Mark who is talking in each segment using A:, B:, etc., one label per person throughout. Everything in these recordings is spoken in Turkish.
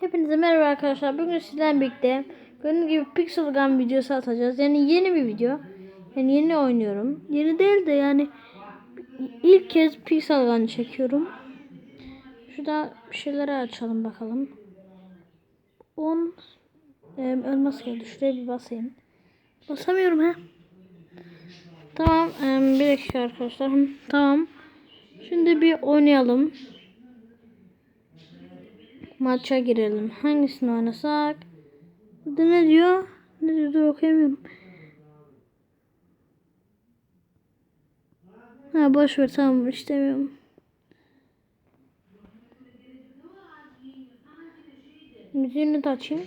A: Hepinize merhaba arkadaşlar. Bugün sizlerle birlikte gördüğünüz gibi Pixel Gun videosu atacağız. Yani yeni bir video. Yani yeni oynuyorum. Yeni değil de yani ilk kez Pixel Gun çekiyorum. Şurada bir şeyleri açalım bakalım. 10 e, elmas geldi. Şuraya bir basayım. Basamıyorum ha. Tamam. e, bir dakika arkadaşlar. Tamam. Şimdi bir oynayalım. Maça girelim. Hangisini oynasak? Burada ne diyor? Ne diyor? Dur okuyamıyorum. Ha boş ver tamam istemiyorum. Müziğini de açayım.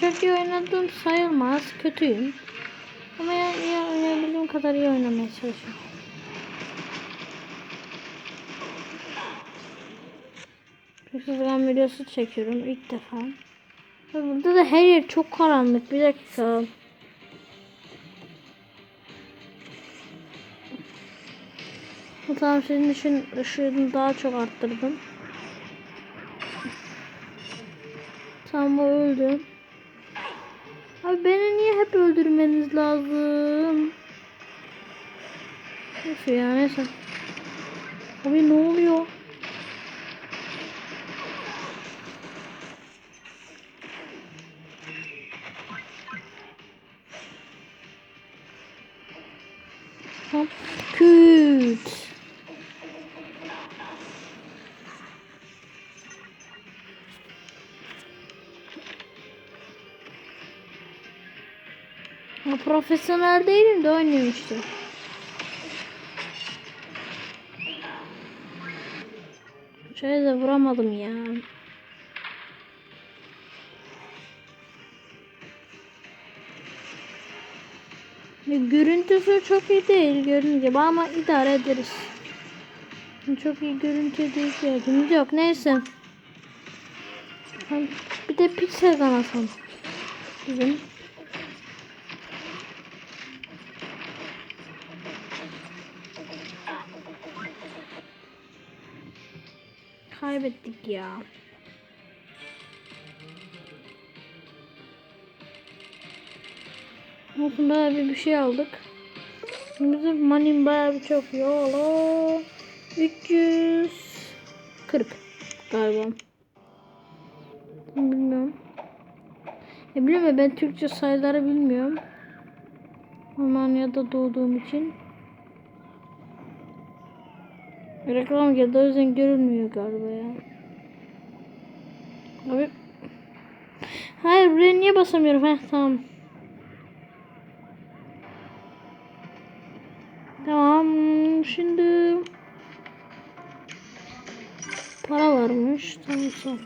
A: Çok iyi oynadığım sayılmaz. Kötüyüm. Ama ya, ya oynayabildiğim kadar iyi oynamaya çalışıyorum. Instagram videosu çekiyorum ilk defa. Ve Burada da her yer çok karanlık. Bir dakika. Tamam senin için ışığını daha çok arttırdım. Tamam o öldü. Abi beni niye hep öldürmeniz lazım? Neyse ya neyse. Abi ne oluyor? Profesyonel değilim de işte. Şöyle de vuramadım ya. Görüntüsü çok iyi değil gibi ama idare ederiz. Çok iyi görüntü değil ihtiyacımız yok. Neyse. Bir de piksel kanatalım. Bizim. Kaybettik ya. Olsun bayağı bir, bir şey aldık. Bizim manim bayağı bir çok yolu. 340 galiba. Bilmiyorum. Ya bilmiyorum ya, ben Türkçe sayıları bilmiyorum. Almanya'da doğduğum için. Reklam geldi o yüzden görünmüyor galiba ya. Abi. Hayır buraya niye basamıyorum? Heh tamam. Tamam şimdi para varmış. Tamam tamam.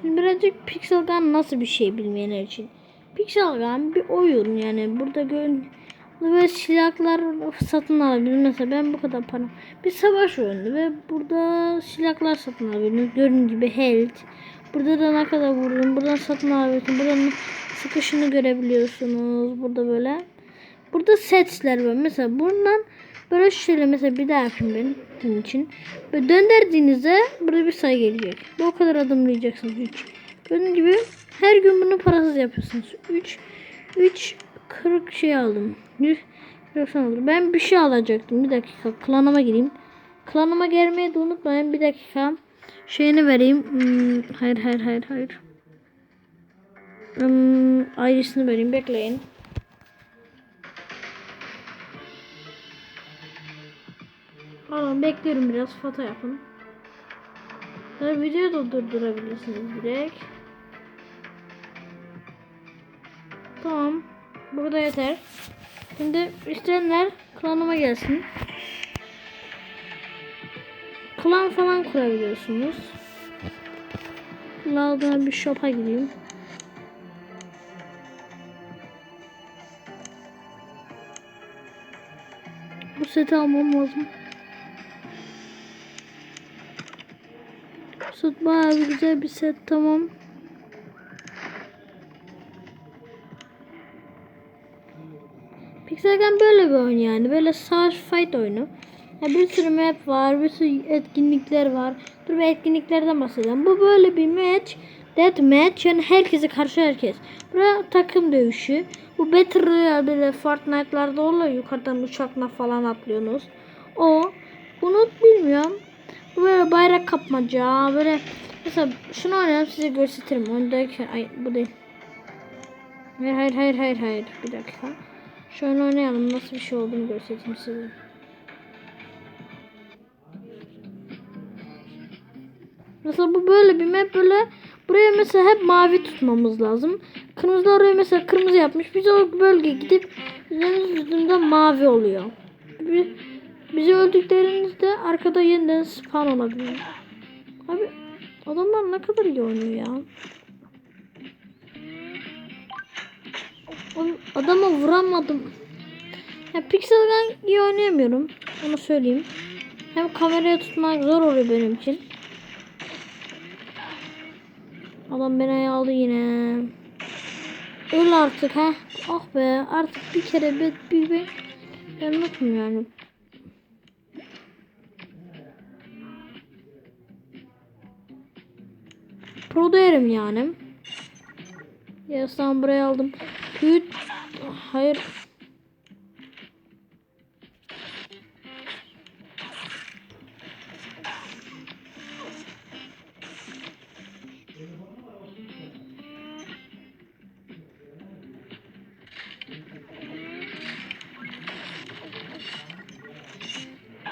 A: Şimdi birazcık Pixel Gun nasıl bir şey bilmeyenler için. Pixel Gun bir oyun yani burada gön ve silahlar satın alabilir. Mesela ben bu kadar para. Bir savaş oyunu ve burada silahlar satın alabilirsiniz. Gördüğünüz gibi health. Burada da ne kadar vurdum. Buradan satın alabiliyorsunuz. Buradan sıkışını görebiliyorsunuz. Burada böyle. Burada setler var. Mesela bundan böyle şöyle mesela bir daha yapayım ben için. Böyle döndürdüğünüzde burada bir sayı gelecek. Bu o kadar adımlayacaksınız. 3. Gördüğünüz gibi her gün bunu parasız yapıyorsunuz. 3 3 40 şey aldım. 100 90 olur. Ben bir şey alacaktım. Bir dakika klanıma gireyim. Klanıma gelmeyi de unutmayın. Bir dakika. Şeyini vereyim. Hmm, hayır hayır hayır hayır. Hmm, ayrısını vereyim. Bekleyin. Pardon bekliyorum biraz foto yapın. Sonra videoyu da durdurabilirsiniz direkt. Tamam. Burada yeter. Şimdi isteyenler klanıma gelsin. Klan falan kurabiliyorsunuz. Lavda bir shop'a gireyim. Bu seti almam lazım. Set bayağı bir güzel bir set tamam. Gun böyle bir oyun yani. Böyle savaş fight oyunu. Ya bir sürü map var, bir sürü etkinlikler var. Dur bir etkinliklerden bahsedelim. Bu böyle bir match, death match yani herkese karşı herkes. Buraya takım dövüşü. Bu Battle Royale böyle Fortnite'larda oluyor yukarıdan uçakla falan atlıyorsunuz. O. Bunu bilmiyorum. Bu böyle bayrak kapmaca böyle mesela şunu oynayalım size gösteririm. Öndeki ay bu değil. Hayır hayır hayır hayır bir dakika. Şöyle oynayalım nasıl bir şey olduğunu göstereyim size. Mesela bu böyle bir map böyle buraya mesela hep mavi tutmamız lazım. Kırmızı oraya mesela kırmızı yapmış. Biz o bölgeye gidip üzerimiz yüzünden mavi oluyor. Bizi öldüklerinizde arkada yeniden spawn olabiliyor. Abi adamlar ne kadar iyi oynuyor ya. Adama vuramadım. Ya Pixel Gun iyi oynayamıyorum. Onu söyleyeyim. Hem kameraya tutmak zor oluyor benim için. Adam beni aldı yine. Öl artık ha. Ah be artık bir kere bir bir bir ben yokum yani. Pro derim yani. Ya sen buraya aldım. Küt. Hayır.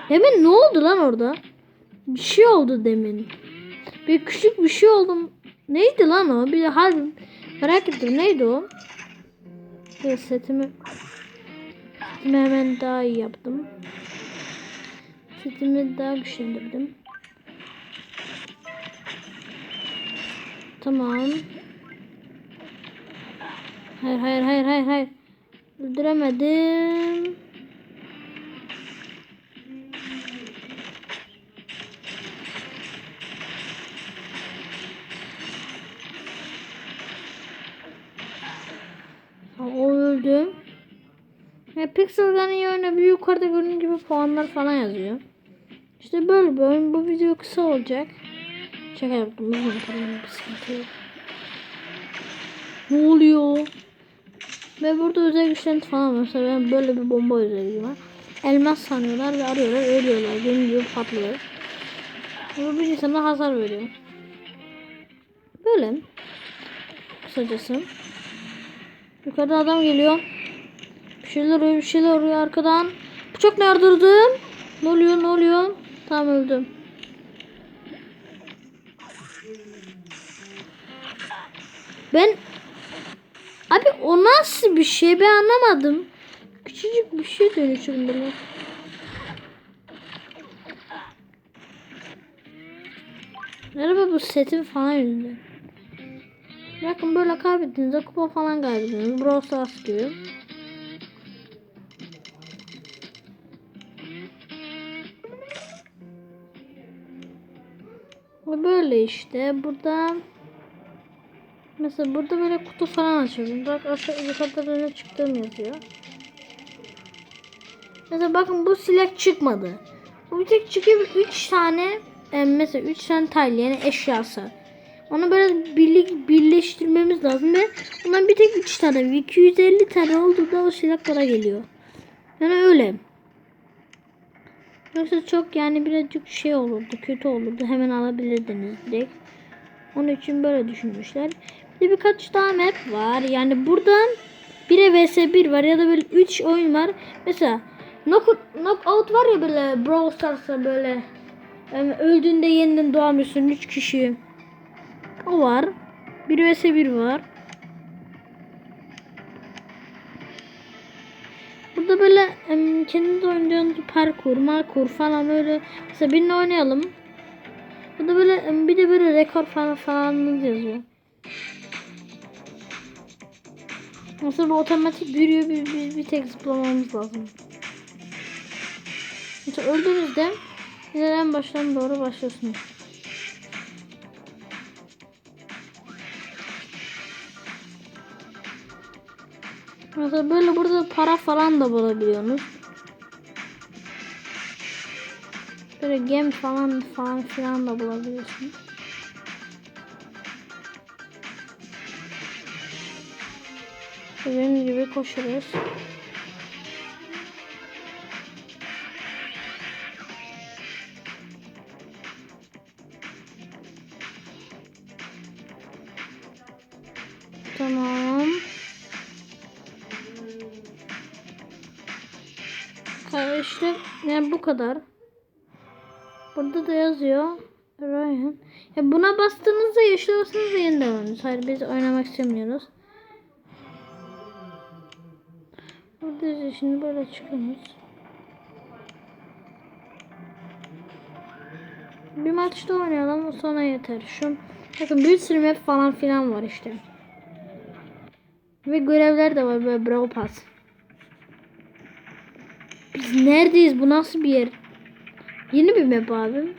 A: Demin ne oldu lan orada? Bir şey oldu demin. Bir küçük bir şey oldu. Neydi lan o? Bir de harbi merak ettim. Neydi o? Bir setimi setimi hemen daha iyi yaptım. Setimi daha güçlendirdim. Tamam. Hayır hayır hayır hayır hayır. Öldüremedim. O öldü. Ya Pixel Gun iyi oyna bir yukarıda gördüğün gibi puanlar falan yazıyor. İşte böyle oyun. Bu video kısa olacak. Şaka yaptım. Uzun. Ne oluyor? Ve burada özel güçlenti falan var. Mesela ben böyle bir bomba özelliği var. Elmas sanıyorlar ve arıyorlar. Ölüyorlar. Gibi patlıyor. Bu bir insana hasar veriyor. Böyle. Kısacası. Yukarıda adam geliyor. Bir şeyler oluyor, bir şeyler oluyor arkadan. Bıçak yardırdım. Ne oluyor, ne oluyor? Tamam öldüm. Ben Abi o nasıl bir şey ben anlamadım. Küçücük bir şey dönüşüm böyle. Merhaba bu setin falan yüzünden. Bakın böyle kaybettiğinizde kupa falan kaybediyorsunuz. Brawl Stars gibi. Ve böyle işte. Burada mesela burada böyle kutu falan açıyorum. Bak aşağı yukarıda böyle çıktığım yazıyor. Mesela bakın bu silah çıkmadı. Bu bir tek çıkıyor 3 tane e, mesela 3 tane tile yani eşyası. Onu böyle birlik, birleştirmemiz lazım ve bundan bir tek 3 tane 250 tane olduğunda o silah bana geliyor. Yani öyle. Yoksa çok yani birazcık şey olurdu, kötü olurdu. Hemen alabilirdiniz direkt. Onun için böyle düşünmüşler. Bir de birkaç daha map var. Yani buradan 1'e vs 1 var ya da böyle 3 oyun var. Mesela knock, knockout var ya böyle Brawl Stars'ta böyle yani öldüğünde yeniden doğamıyorsun 3 kişi. O var. 1 vs 1 var. Burada böyle kendiniz oynayacağınız parkur, markur falan öyle. Mesela birini oynayalım. Burada böyle bir de böyle rekor falan falan yazıyor. Mesela otomatik yürüyor bir, bir, bir tek zıplamamız lazım. Mesela öldüğünüzde yine en baştan doğru başlıyorsunuz. Mesela böyle burada para falan da bulabiliyorsunuz. Şöyle gem falan falan filan da bulabiliyorsun. Dediğim gibi koşarız. Bu kadar. Burada da yazıyor. Ryan. Ya buna bastığınızda yaşıyorsunuz da yeniden oynuyorsunuz. Hayır biz oynamak istemiyoruz. Burada şimdi böyle çıkıyoruz. Bir maçta oynayalım sonra yeter. Şu bakın bir sürü map falan filan var işte. Ve görevler de var böyle Brawl Pass. Biz neredeyiz? Bu nasıl bir yer? Yeni bir map abi.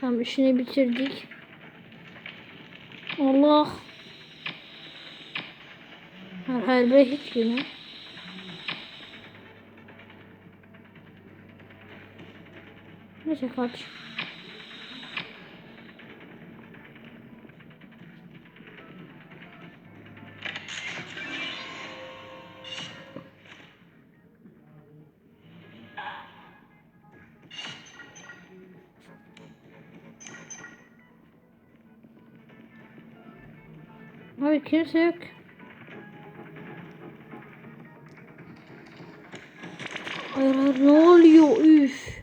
A: Tamam işini bitirdik. Allah. Hayır böyle hiç günah. Neyse kaç. Abi kimse yok. Hayır hayır ne oluyor üf.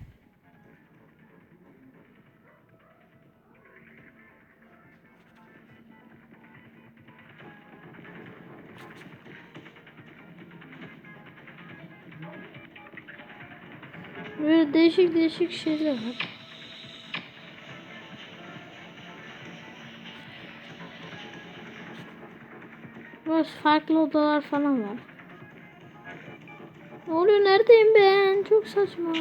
A: Böyle değişik değişik şeyler var. Böyle farklı odalar falan var. Ne oluyor? Neredeyim ben? Çok saçma.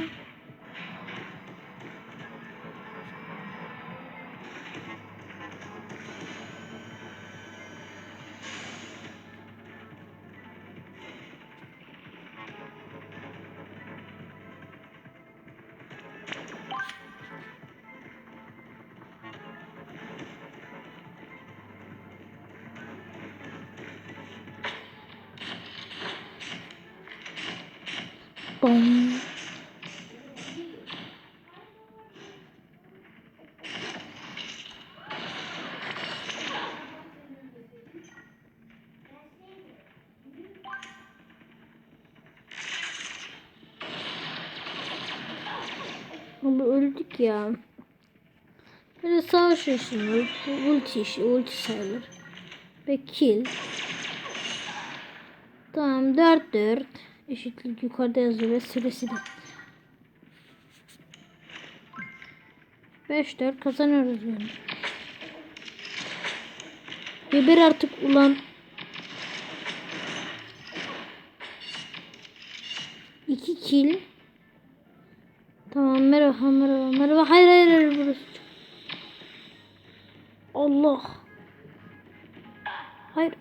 A: Bom. Abi öldük ya. Böyle savaşıyorsun. Ulti işi. Ulti sayılır. Ve kill. Tamam 4 4. Eşitlik yukarıda yazıyor ve süresi de. 5 4 kazanıyoruz yani. Geber artık ulan. İki kill. Tamam merhaba merhaba merhaba. Hayır hayır hayır burası. Allah. Hayır.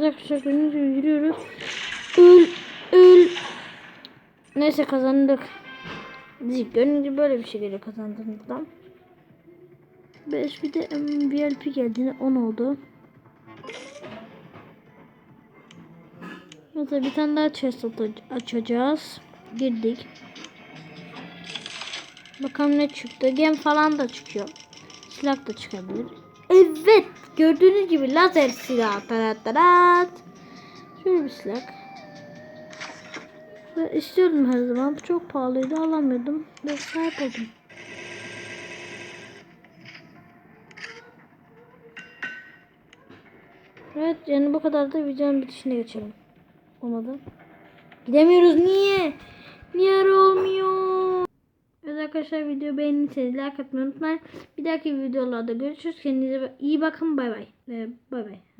A: Evet arkadaşlar gördüğünüz gibi. Öl, öl. Neyse kazandık. Gördüğünüz gibi böyle bir şekilde kazandığımızdan. 5 bir de VLP geldiğinde 10 oldu. Mesela bir tane daha chest açacağız. Girdik. Bakalım ne çıktı. Gem falan da çıkıyor. Silah da çıkabilir. Evet. Gördüğünüz gibi lazer silah. Tarat tarat. Şöyle bir silah. Ben istiyordum her zaman. Bu çok pahalıydı. Alamıyordum. Ve sahip oldum. Evet yani bu kadar da videonun bitişine geçelim. Olmadı. Gidemiyoruz niye? Niye olmuyor? Arkadaşlar video beğendiyseniz like atmayı unutmayın. Bir dahaki videolarda görüşürüz. Kendinize iyi bakın. Bay bay. Ee, Bay bay.